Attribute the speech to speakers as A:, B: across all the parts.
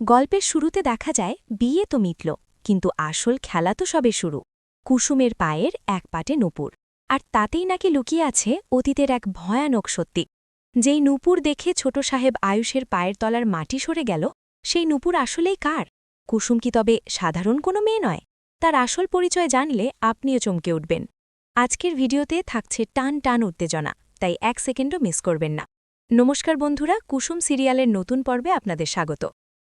A: গল্পের শুরুতে দেখা যায়, বিয়ে তো মিটল, কিন্তু আসল খেলা তো সবে শুরু। কুসুমের পায়ের এক পাটে নুপুর। আর তাতেই নাকি লুকিয়ে আছে অতীতের এক ভয়ানক সত্যি। যেই নূপুর দেখে ছোট সাহেব আয়ুষের পায়ের তলার মাটি সরে গেল, সেই নূপুর আসলেই কার? কুসুম কি তবে সাধারণ কোনো মেয়ে নয়? তার আসল পরিচয় জানলে আপনিও চমকে উঠবেন। আজকের ভিডিওতে থাকছে টান টান উত্তেজনা, তাই এক সেকেন্ডও মিস করবেন না। নমস্কার বন্ধুরা, কুসুম সিরিয়ালের নতুন পর্বে আপনাদের স্বাগত।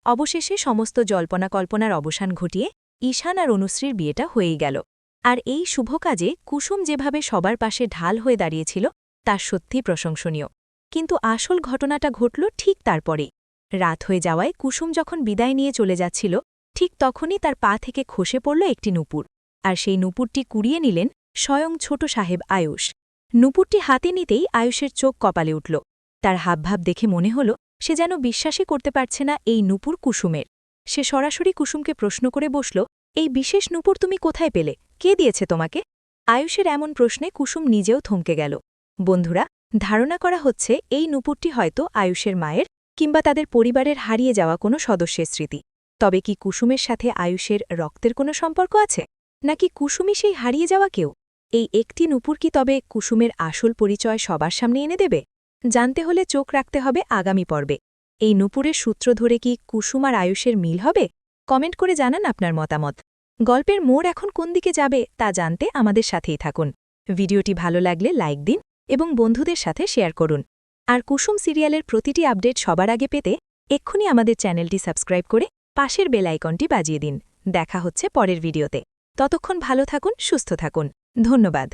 A: অবশেষে সমস্ত জল্পনা কল্পনার অবসান ঘটিয়ে ঈশান আর অনুশ্রীর বিয়েটা হয়েই গেল। আর এই শুভ কাজে কুসুম যেভাবে সবার পাশে ঢাল হয়ে দাঁড়িয়েছিল, তা সত্যি প্রশংসনীয়। কিন্তু আসল ঘটনাটা ঘটল ঠিক তারপরে। রাত হয়ে যাওয়ায় কুসুম যখন বিদায় নিয়ে চলে যাচ্ছিল, ঠিক তখনই তার পা থেকে খসে পড়ল একটি নুপুর। আর সেই নুপুরটি কুড়িয়ে নিলেন স্বয়ং ছোট সাহেব আয়ুষ। নুপুরটি হাতে নিতেই আয়ুষের চোখ কপালে উঠল। তার হাবভাব দেখে মনে হল সে যেন বিশ্বাসই করতে পারছে না এই নুপুর কুসুমের। সে সরাসরি কুসুমকে প্রশ্ন করে বসল, এই বিশেষ নুপুর তুমি কোথায় পেলে? কে দিয়েছে তোমাকে? আয়ুষের এমন প্রশ্নে কুসুম নিজেও থমকে গেল। বন্ধুরা, ধারণা করা হচ্ছে এই নুপুরটি হয়তো আয়ুষের মায়ের কিংবা তাদের পরিবারের হারিয়ে যাওয়া কোনো সদস্যের স্মৃতি। তবে কি কুসুমের সাথে আয়ুষের রক্তের কোনো সম্পর্ক আছে? নাকি কুসুমই সেই হারিয়ে যাওয়া কেউ? এই একটি নুপুর কি তবে কুসুমের আসল পরিচয় সবার সামনে এনে দেবে? জানতে হলে চোখ রাখতে হবে আগামী পর্বে। এই নুপুরের সূত্র ধরে কি কুসুম আর আয়ুষের মিল হবে? কমেন্ট করে জানান আপনার মতামত। গল্পের মোড় এখন কোন দিকে যাবে তা জানতে আমাদের সাথেই থাকুন। ভিডিওটি ভালো লাগলে লাইক দিন এবং বন্ধুদের সাথে শেয়ার করুন। আর কুসুম সিরিয়ালের প্রতিটি আপডেট সবার আগে পেতে এক্ষুনি আমাদের চ্যানেলটি সাবস্ক্রাইব করে পাশের বেল আইকনটি বাজিয়ে দিন। দেখা হচ্ছে পরের ভিডিওতে। ততক্ষণ ভালো থাকুন, সুস্থ থাকুন। ধন্যবাদ।